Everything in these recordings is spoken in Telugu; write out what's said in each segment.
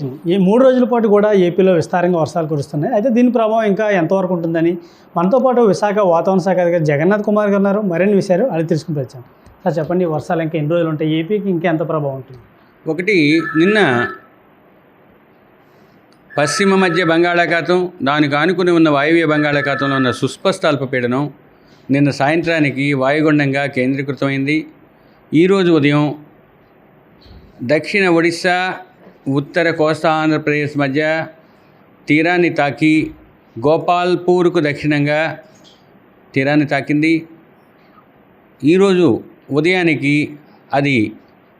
ఈ మూడు రోజుల పాటు కూడా ఏపీలో విస్తారంగా వర్షాలు కురుస్తున్నాయి. అయితే దీని ప్రభావం ఇంకా ఎంతవరకు ఉంటుందని మనతో పాటు విశాఖ వాతావరణ శాఖ అధికారి జగన్నాథ్ కుమార్ గారు ఉన్నారు. మరిన్ని విషయాలు అది తెలుసుకుని వచ్చాం. సార్ చెప్పండి వర్షాలు ఇంకా ఎన్ని రోజులు ఉంటాయి? ఏపీకి ఇంకా ఎంత ప్రభావం ఉంటుంది? ఒకటి నిన్న పశ్చిమ మధ్య బంగాళాఖాతం దానికి ఆనుకుని ఉన్న వాయువ్య బంగాళాఖాతంలో ఉన్న సుస్పష్ట అల్పపీడనం నిన్న సాయంత్రానికి వాయుగుండంగా కేంద్రీకృతమైంది. ఈరోజు ఉదయం దక్షిణ ఒడిశా ఉత్తర కోస్తా ఆంధ్రప్రదేశ్ మధ్య తీరాన్ని తాకి గోపాల్పూర్కు దక్షిణంగా తీరాన్ని తాకింది. ఈరోజు ఉదయానికి అది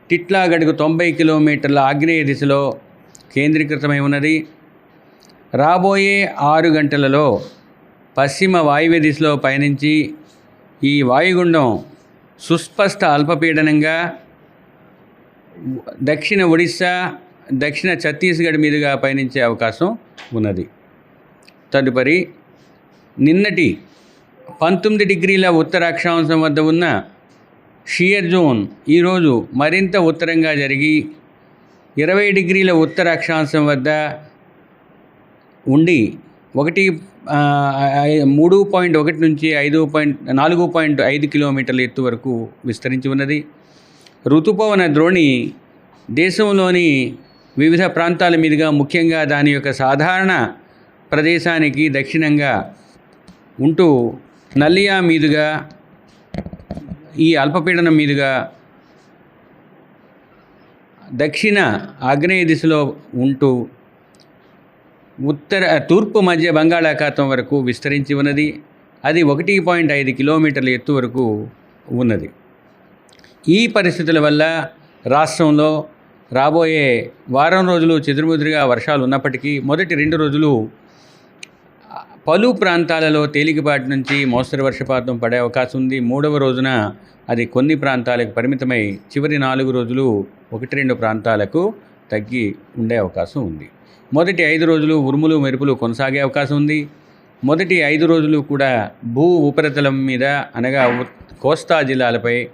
టిట్లాగడ్కు తొంభై కిలోమీటర్ల ఆగ్నేయ దిశలో కేంద్రీకృతమై ఉన్నది. రాబోయే ఆరు గంటలలో పశ్చిమ వాయువ్య దిశలో పయనించి ఈ వాయుగుండం సుస్పష్ట అల్పపీడనంగా దక్షిణ ఒడిశా దక్షిణ ఛత్తీస్గఢ్ మీదుగా పయనించే అవకాశం ఉన్నది. తదుపరి నిన్నటి పంతొమ్మిది డిగ్రీల ఉత్తర అక్షాంశం వద్ద ఉన్న షియర్ జోన్ ఈరోజు మరింత ఉత్తరంగా జరిగి ఇరవై డిగ్రీల ఉత్తర అక్షాంశం వద్ద ఉండి ఒకటి మూడు పాయింట్ ఒకటి నుంచి ఐదు పాయింట్ నాలుగు పాయింట్ ఐదు కిలోమీటర్ల ఎత్తు వరకు విస్తరించి ఉన్నది. ఋతుపవన ద్రోణి దేశంలోని వివిధ ప్రాంతాల మీదుగా ముఖ్యంగా దాని యొక్క సాధారణ ప్రదేశానికి దక్షిణంగా ఉంటూ నల్లియా మీదుగా ఈ అల్పపీడనం మీదుగా దక్షిణ ఆగ్నేయ దిశలో ఉంటూ ఉత్తర తూర్పు మధ్య బంగాళాఖాతం వరకు విస్తరించి ఉన్నది. అది ఒకటి పాయింట్ ఐదు కిలోమీటర్ల ఎత్తు వరకు ఉన్నది. ఈ పరిస్థితుల వల్ల రాష్ట్రంలో రాబోయే వారం రోజులు చెదురుముదురుగా వర్షాలు ఉన్నప్పటికీ మొదటి రెండు రోజులు పలు ప్రాంతాలలో తేలికపాటి నుంచి మోస్తరు వర్షపాతం పడే అవకాశం ఉంది. మూడవ రోజున అది కొన్ని ప్రాంతాలకు పరిమితమై చివరి నాలుగు రోజులు ఒకటి రెండు ప్రాంతాలకు తగ్గి ఉండే అవకాశం ఉంది. మొదటి ఐదు రోజులు ఉరుములు మెరుపులు కొనసాగే అవకాశం ఉంది. మొదటి ఐదు రోజులు కూడా భూ ఉపరితలం మీద అనగా కోస్తా జిల్లాలపై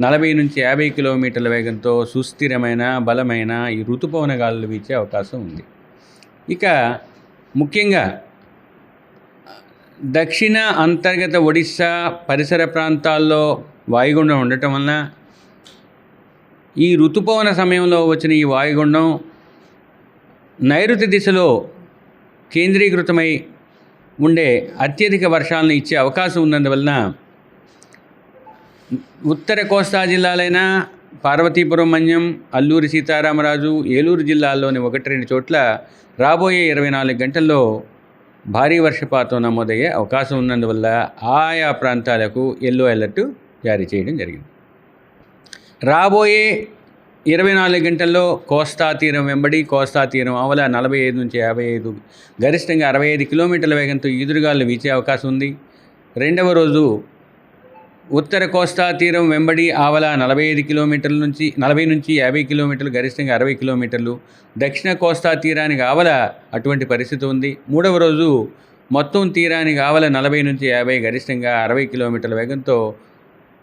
నలభై నుంచి యాభై కిలోమీటర్ల వేగంతో సుస్థిరమైన బలమైన ఈ ఋతుపవన గాలులు వీచే అవకాశం ఉంది. ఇక ముఖ్యంగా దక్షిణ అంతర్గత ఒడిశా పరిసర ప్రాంతాల్లో వాయుగుండం ఉండటం వలన ఈ ఋతుపవన సమయంలో వచ్చిన ఈ వాయుగుండం నైరుతి దిశలో కేంద్రీకృతమై ఉండే అత్యధిక వర్షాలను ఇచ్చే అవకాశం ఉన్నందువలన ఉత్తర కోస్తా జిల్లాలైన పార్వతీపురం మన్యం అల్లూరి సీతారామరాజు ఏలూరు జిల్లాల్లోని ఒకటి రెండు చోట్ల రాబోయే ఇరవై నాలుగు గంటల్లో భారీ వర్షపాతం నమోదయ్యే అవకాశం ఉన్నందువల్ల ఆయా ప్రాంతాలకు ఎల్లో అలర్ట్ జారీ చేయడం జరిగింది. రాబోయే ఇరవై నాలుగు గంటల్లో కోస్తా తీరం వెంబడి కోస్తా తీరం అవల నలభై ఐదు నుంచి యాభై ఐదు గరిష్టంగా అరవై ఐదు కిలోమీటర్ల వేగంతో ఈదురుగాలు వీచే అవకాశం ఉంది. రెండవ రోజు ఉత్తర కోస్తా తీరం వెంబడి ఆవల నలభై ఐదు కిలోమీటర్ల నుంచి నలభై నుంచి యాభై కిలోమీటర్లు గరిష్టంగా అరవై కిలోమీటర్లు. దక్షిణ కోస్తా తీరానికి ఆవల అటువంటి పరిస్థితి ఉంది. మూడవ రోజు మొత్తం తీరానికి ఆవల నలభై నుంచి యాభై గరిష్టంగా అరవై కిలోమీటర్ల వేగంతో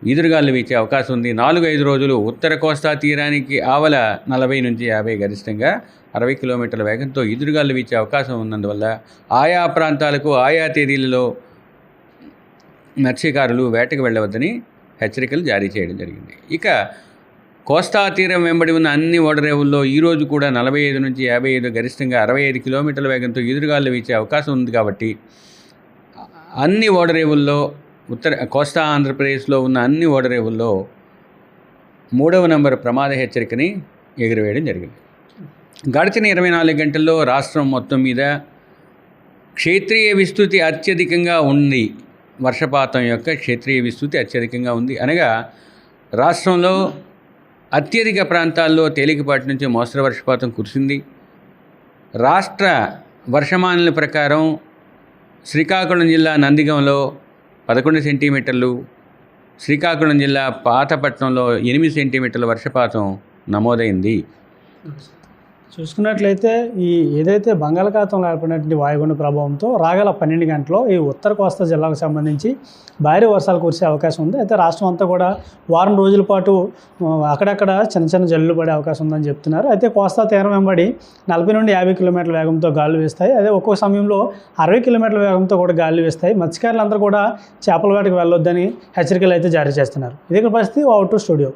ఈదురుగాలు వీచే అవకాశం ఉంది. నాలుగు ఐదు రోజులు ఉత్తర కోస్తా తీరానికి ఆవల నలభై నుంచి యాభై గరిష్టంగా అరవై కిలోమీటర్ల వేగంతో ఈదురుగాలు వీచే అవకాశం ఉన్నందువల్ల ఆయా ప్రాంతాలకు ఆయా తేదీలలో మత్స్యకారులు వేటకు వెళ్ళవద్దని హెచ్చరికలు జారీ చేయడం జరిగింది. ఇక కోస్తా తీరం వెంబడి ఉన్న అన్ని ఓడరేవుల్లో ఈరోజు కూడా నలభై ఐదు నుంచి యాభై ఐదు గరిష్టంగా అరవై ఐదు కిలోమీటర్ల వేగంతో ఎదురుగాలు వీచే అవకాశం ఉంది కాబట్టి అన్ని ఓడరేవుల్లో ఉత్తర కోస్తా ఆంధ్రప్రదేశ్లో ఉన్న అన్ని ఓడరేవుల్లో మూడవ నంబర్ ప్రమాద హెచ్చరికని ఎగురవేయడం జరిగింది. గడిచిన ఇరవై నాలుగు గంటల్లో రాష్ట్రం మొత్తం మీద క్షేత్రీయ విస్తృతి అత్యధికంగా ఉంది. వర్షపాతం యొక్క క్షేత్రీయ విస్తృతి అత్యధికంగా ఉంది. అనగా రాష్ట్రంలో అత్యధిక ప్రాంతాల్లో తేలికపాటి నుంచి మోస్తరు వర్షపాతం కురిసింది. రాష్ట్ర వర్షమానుల ప్రకారం శ్రీకాకుళం జిల్లా నందిగంలో పదకొండు సెంటీమీటర్లు శ్రీకాకుళం జిల్లా పాతపట్నంలో ఎనిమిది సెంటీమీటర్ల వర్షపాతం నమోదైంది. చూసుకున్నట్లయితే ఈ ఏదైతే బంగాళాఖాతంలో ఏర్పడినటువంటి వాయుగుండ ప్రభావంతో రాగల పన్నెండు గంటలో ఈ ఉత్తర కోస్తా జిల్లాకు సంబంధించి భారీ వర్షాలు కురిసే అవకాశం ఉంది. అయితే రాష్ట్రం అంతా కూడా వారం రోజుల పాటు అక్కడక్కడ చిన్న చిన్న జల్లులు పడే అవకాశం ఉందని చెప్తున్నారు. అయితే కోస్తా తీరం వెంబడి నలభై నుండి యాభై కిలోమీటర్ల వేగంతో గాలులు వేస్తాయి. అదే ఒక్కో సమయంలో అరవై కిలోమీటర్ల వేగంతో కూడా గాలులు వేస్తాయి. మత్స్యకారులందరూ కూడా చేపల వేటకు వెళ్ళొద్దని హెచ్చరికలు అయితే జారీ చేస్తున్నారు. ఇది పరిస్థితి పరిస్థితి అవుట్ స్టూడియో.